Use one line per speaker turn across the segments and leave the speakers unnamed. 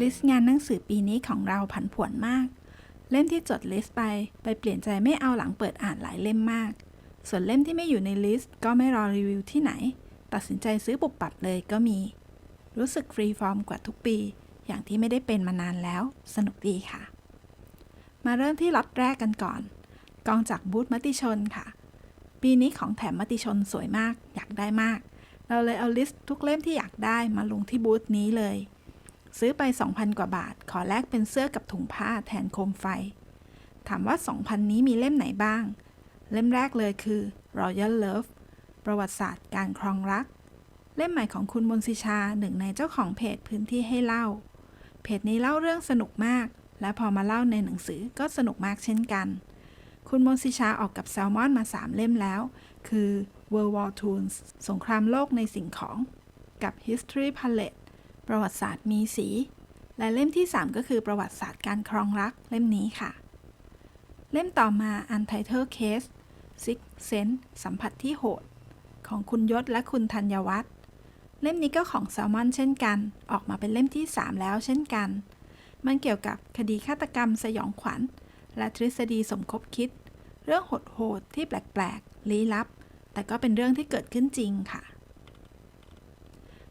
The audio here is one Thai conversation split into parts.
ลิสต์งานหนังสือปีนี้ของเราผันผวนมาก เล่มที่จดลิสต์ไปไปเปลี่ยนใจไม่เอาหลังเปิดอ่านหลายเล่มมาก ส่วนเล่มที่ไม่อยู่ในลิสต์ก็ไม่รอรีวิวที่ไหน ตัดสินใจซื้อปุบปับเลยก็มี รู้สึกฟรีฟอร์มกว่าทุกปี อย่างที่ไม่ได้เป็นมานานแล้ว สนุกดีค่ะ มาเริ่มที่ล็อตแรกกันก่อน กองจากบูธมติชนค่ะ ปีนี้ของแถมมติชนสวยมาก อยากได้มาก เราเลยเอาลิสต์ทุกเล่มที่อยากได้มาลงที่บูธนี้เลย ซื้อไป 2,000 กว่าบาท ขอแลกเป็นเสื้อกับถุงผ้าแทนโคมไฟ ถามว่า 2,000 นี้มีเล่มไหนบ้าง เล่มแรกเลยคือ Royal Love ประวัติศาสตร์การครองรัก เล่มใหม่ของคุณมนสิชาหนึ่งในเจ้าของเพจพื้นที่ให้เล่า เพจนี้เล่าเรื่องสนุกมาก และพอมาเล่าในหนังสือก็สนุกมากเช่นกัน คุณมนสิชาออกกับแซลมอนมา 3 เล่มแล้ว คือ World War II สงครามโลกในสิ่งของ กับ History Palette ประวัติศาสตร์มีสี และเล่มที่ 3 ก็คือประวัติศาสตร์การครองรักเล่มนี้ค่ะ เล่มต่อมา Untitled Case Six Sense สัมผัสที่โหด ของคุณยศและคุณธัญวัฒน์เล่มนี้ก็ของแซลมอนเช่นกัน ออกมาเป็นเล่มที่ 3 แล้วเช่นกัน มันเกี่ยวกับคดีฆาตกรรมสยองขวัญ และทฤษฎีสมคบคิด เรื่องโหดๆที่แปลกๆ ลี้ลับ แต่ก็เป็นเรื่องที่เกิดขึ้นจริงค่ะ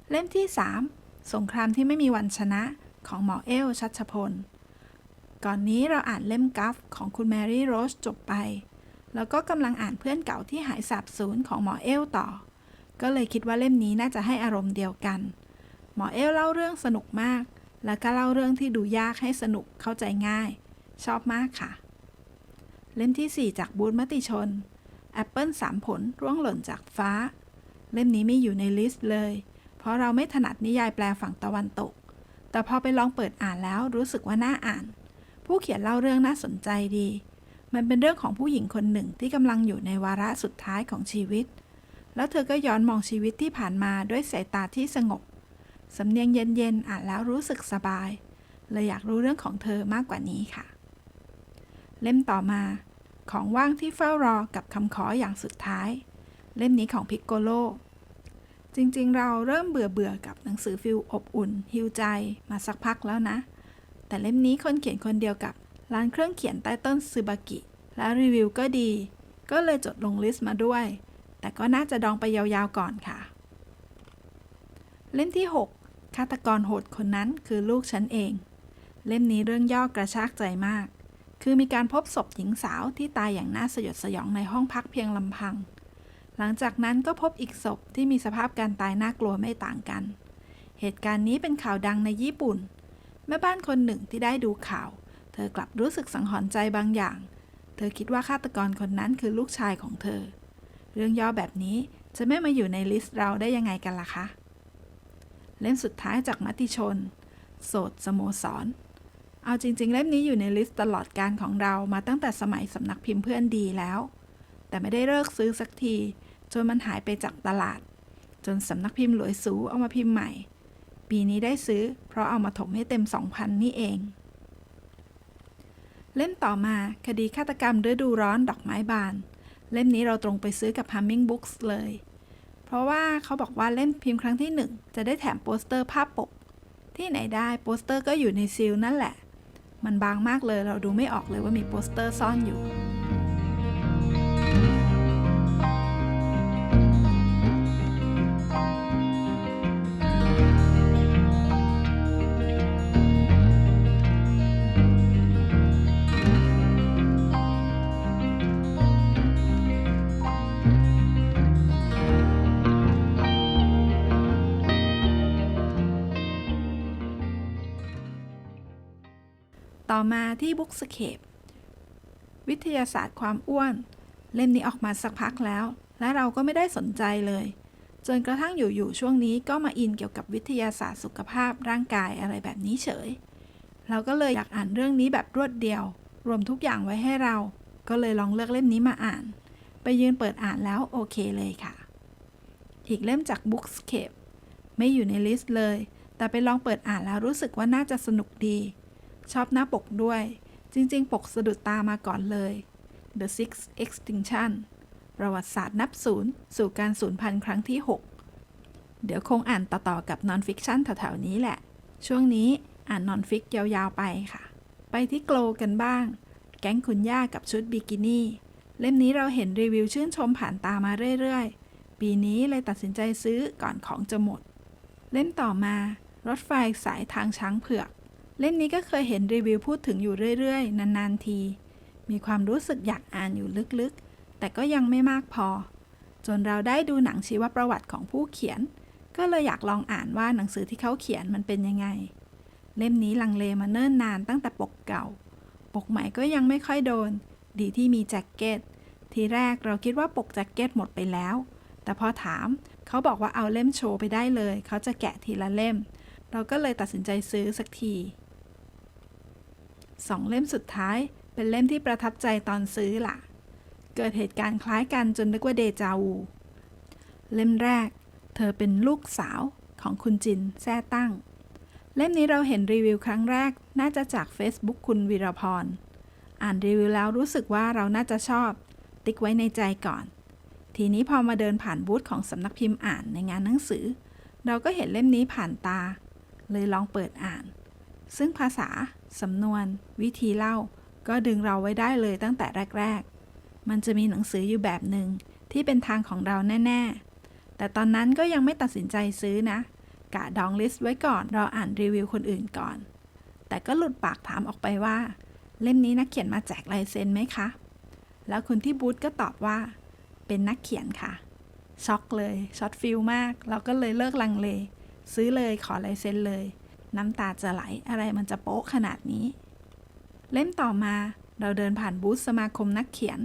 เล่มที่ 3 สงครามที่ไม่มีวันชนะของหมอเอลชัชพล ก่อนนี้เราอ่านเล่มกัฟของคุณแมรี่โรสจบไป แล้วก็กำลังอ่านเพื่อนเก่าที่หายสาบสูญของหมอเอลต่อ ก็เลยคิดว่าเล่มนี้น่าจะให้อารมณ์เดียวกัน หมอเอลเล่าเรื่องสนุกมาก แล้วก็เล่าเรื่องที่ดูยากให้สนุกเข้าใจง่าย ชอบมากค่ะ เล่มที่ 4 จากบูธมติชนแอปเปิลสามผลร่วงหล่นจากฟ้า เล่มนี้ไม่อยู่ในลิสต์เลย เพราะเราไม่ถนัดนิยายแปลฝั่งตะวันตก แต่พอไปลองเปิดอ่านแล้วรู้สึกว่าน่าอ่าน ผู้เขียนเล่าเรื่องน่าสนใจดี มันเป็นเรื่องของผู้หญิงคนหนึ่งที่กำลังอยู่ในวาระสุดท้ายของชีวิต แล้วเธอก็ย้อนมองชีวิตที่ผ่านมาด้วยสายตาที่สงบสำเนียงเย็นๆอ่านแล้วรู้สึกสบายเลยอยากรู้เรื่องของเธอมากกว่านี้ค่ะ เล่มต่อมา ของว่างที่เฝ้ารอกับคำขออย่างสุดท้าย เล่มนี้ของพิกโกโล จริงๆ เราเริ่มเบื่อเบื่อๆกับหนังสือฟิลอบอุ่นฮิวใจมาสักพักแล้วนะ แต่เล่มนี้คนเขียนคนเดียวกับร้านเครื่องเขียนใต้ต้นซูบากิ และรีวิวก็ดี ก็เลยจดลงลิสต์มาด้วย แต่ก็น่าจะดองไปยาวๆก่อนค่ะ เล่มที่ 6 ฆาตกรโหดคนนั้นคือลูกฉันเอง เล่มนี้เรื่องย่อกระชากใจมาก คือมีการพบศพหญิงสาวที่ตายอย่างน่าสยดสยองในห้องพักเพียงลำพัง หลังจากนั้นก็พบอีกศพที่มีสภาพการตายน่ากลัวไม่ต่างกัน เหตุการณ์นี้เป็นข่าวดังในญี่ปุ่น แม่บ้านคนหนึ่งที่ได้ดูข่าว เธอกลับรู้สึกสังหรณ์ใจบางอย่าง เธอคิดว่าฆาตกรคนนั้นคือลูกชายของเธอ เรื่องย่อแบบนี้จะไม่มาอยู่ในลิสต์เราได้ยังไงกันล่ะคะ เล่มสุดท้ายจากมติชน โสดสโมสร เอาจริง ๆ เล่มนี้อยู่ในลิสต์ตลอดการของเรามาตั้งแต่สมัยสำนักพิมพ์เพื่อนดีแล้ว แต่ไม่ได้เลิกซื้อสักที จนมันหายไปจากตลาด จนสำนักพิมพ์หลวยสูเอามาพิมพ์ใหม่ ปีนี้ได้ซื้อ เพราะเอามาถมให้เต็ม 2,000 นี่เอง เล่มต่อมาคดีฆาตกรรมฤดูร้อนดอกไม้บาน เล่มนี้เราตรงไปซื้อกับ Humming Books เลย เพราะว่าเขาบอกว่าเล่มพิมพ์ครั้งที่ 1 จะได้แถมโปสเตอร์ภาพปก ที่ไหนได้โปสเตอร์ก็อยู่ในซีลนั่นแหละ มันบางมากเลยเราดูไม่ออกเลยว่ามีโปสเตอร์ซ่อนอยู่ ต่อมาที่บุ๊กสเคปวิทยาศาสตร์ความอ้วน เล่มนี้ออกมาสักพักแล้ว และเราก็ไม่ได้สนใจเลย จนกระทั่งอยู่ๆช่วงนี้ก็มาอินเกี่ยวกับวิทยาศาสตร์สุขภาพร่างกายอะไรแบบนี้เฉย เราก็เลยอยากอ่านเรื่องนี้แบบรวดเดียว รวมทุกอย่างไว้ให้เรา ก็เลยลองเลือกเล่มนี้มาอ่าน ไปยืนเปิดอ่านแล้วโอเคเลยค่ะ อีกเล่มจาก Bookscape ไม่อยู่ในลิสต์เลย แต่ไปลองเปิดอ่านแล้วรู้สึกว่าน่าจะสนุกดี ชอบหน้าปกด้วย จริง ๆ ปกสะดุดตามาก่อนเลย The Six Extinction ประวัติศาสตร์นับศูนย์สู่การสูญพันธุ์ครั้งที่ 6 เดี๋ยวคงอ่านต่อ ๆ กับนอนฟิกชันแถว ๆ นี้แหละ ช่วงนี้อ่านนอนฟิกยาว ๆ ไปค่ะ ไปที่โกลกันบ้าง แก๊งคุณย่ากับชุดบิกินี่ เล่มนี้เราเห็นรีวิวชื่นชมผ่านตามาเรื่อย ๆ ปีนี้เลยตัดสินใจซื้อก่อนของจะหมด เล่มต่อมา รถไฟสายทางช้างเผือก เล่มนี้ก็เคยเห็นรีวิวพูดถึงอยู่เรื่อยๆ นานๆที มีความรู้สึกอยากอ่านอยู่ลึกๆ แต่ก็ยังไม่มากพอ จนเราได้ดูหนังชีวประวัติของผู้เขียน ก็เลยอยากลองอ่านว่าหนังสือที่เขาเขียนมันเป็นยังไง เล่มนี้ลังเลมาเนิ่นนานตั้งแต่ปกเก่า ปกใหม่ก็ยังไม่ค่อยโดน ดีที่มีแจ็คเก็ต ทีแรกเราคิดว่าปกแจ็คเก็ตหมดไปแล้ว แต่พอถามเขาบอกว่าเอาเล่มโชว์ไปได้เลย เขาจะแกะทีละเล่ม เราก็เลยตัดสินใจซื้อสักที สองเล่มสุดท้าย เป็นเล่มที่ประทับใจตอนซื้อล่ะ เกิดเหตุการณ์คล้ายกันจนนึกว่าเดจาวู เล่มแรก เธอเป็นลูกสาวของคุณจินแซ่ตั้ง เล่มนี้เราเห็นรีวิวครั้งแรกน่าจะจาก Facebook คุณวีรพร อ่านรีวิวแล้วรู้สึกว่าเราน่าจะชอบ ติ๊กไว้ในใจก่อน ทีนี้พอมาเดินผ่านบูธของสำนักพิมพ์อ่านในงานหนังสือ เราก็เห็นเล่มนี้ผ่านตา เลยลองเปิดอ่าน ซึ่งภาษา สำนวน วิธีเล่า ก็ดึงเราไว้ได้เลยตั้งแต่แรก ๆ มันจะมีหนังสืออยู่แบบหนึ่งที่เป็นทางของเราแน่ ๆ แต่ตอนนั้นก็ยังไม่ตัดสินใจซื้อนะ กะดองลิสต์ไว้ก่อนรออ่านรีวิวคนอื่นก่อน แต่ก็หลุดปากถามออกไปว่า เล่มนี้นักเขียนมาแจกลายเซ็นไหมคะ แล้วคุณที่บูธก็ตอบว่า เป็นนักเขียนค่ะ ช็อกเลยช็อตฟิลมาก เราก็เลยเลิกลังเล ซื้อเลยขอลายเซ็นเลย น้ำตาจะไหลอะไรมันจะโป๊ะขนาดนี้ เล่มต่อมาเราเดินผ่านบูธสมาคมนักเขียน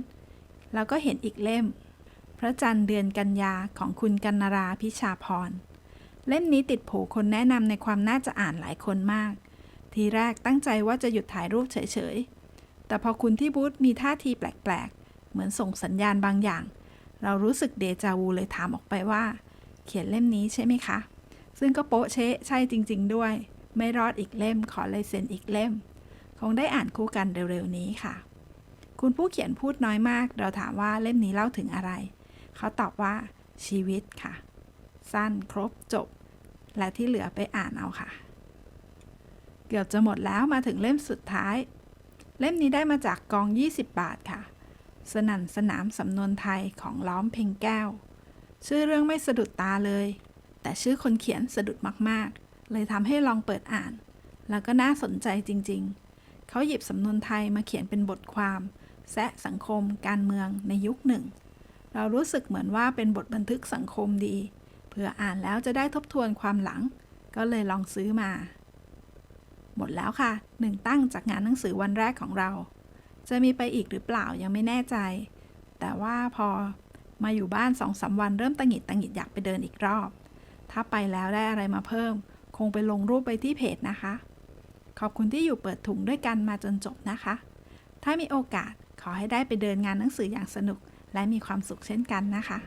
แล้วก็เห็นอีกเล่ม พระจันทร์เดือนกันยาของคุณกันนราพิชาพร เล่มนี้ติดโผคนแนะนำในความน่าจะอ่านหลายคนมาก ทีแรกตั้งใจว่าจะหยุดถ่ายรูปเฉยๆ แต่พอคุณที่บูธมีท่าทีแปลกๆ เหมือนส่งสัญญาณบางอย่าง เรารู้สึกเดจาวูเลยถามออกไปว่า เขียนเล่มนี้ใช่ไหมคะ ซึ่งก็โป๊ะเชะใช่จริง ๆ ด้วย ไม่รอดอีกเล่ม ขอลายเซ็นอีกเล่ม คงได้อ่านคู่กันเร็วๆนี้ค่ะ คุณผู้เขียนพูดน้อยมาก เราถามว่าเล่มนี้เล่าถึงอะไร เขาตอบว่า ชีวิตค่ะ สั้นครบจบ และที่เหลือไปอ่านเอาค่ะ เกือบจะหมดแล้วมาถึงเล่มสุดท้าย เล่มนี้ได้มาจากกอง 20 บาทค่ะ สนั่นสนามสำนวนไทยของล้อมเพ็งแก้ว ชื่อเรื่องไม่สะดุดตาเลย แต่ชื่อคนเขียนสะดุดมากๆ เลยทำให้ลองเปิดอ่าน แล้วก็น่าสนใจจริงๆ เขาหยิบสำนวนไทยมาเขียนเป็นบทความ แซะสังคม การเมืองในยุคหนึ่ง เรารู้สึกเหมือนว่าเป็นบทบันทึกสังคมดี เผื่ออ่านแล้วจะได้ทบทวนความหลัง ก็เลยลองซื้อมา หมดแล้วค่ะหนึ่งตั้งจากงานหนังสือวันแรกของเรา จะมีไปอีกหรือเปล่ายังไม่แน่ใจ แต่ว่าพอมาอยู่บ้านสองสาวันเริ่มตังหิดตังหิดอยากไปเดินอีกรอบ ถ้าไปแล้วได้อะไรมาเพิ่ม คงไปลงรูปไปที่เพจนะคะ ขอบคุณที่อยู่เปิดถุงด้วยกันมาจนจบนะคะ ถ้ามีโอกาสขอให้ได้ไปเดินงานหนังสืออย่างสนุกและมีความสุขเช่นกันนะคะ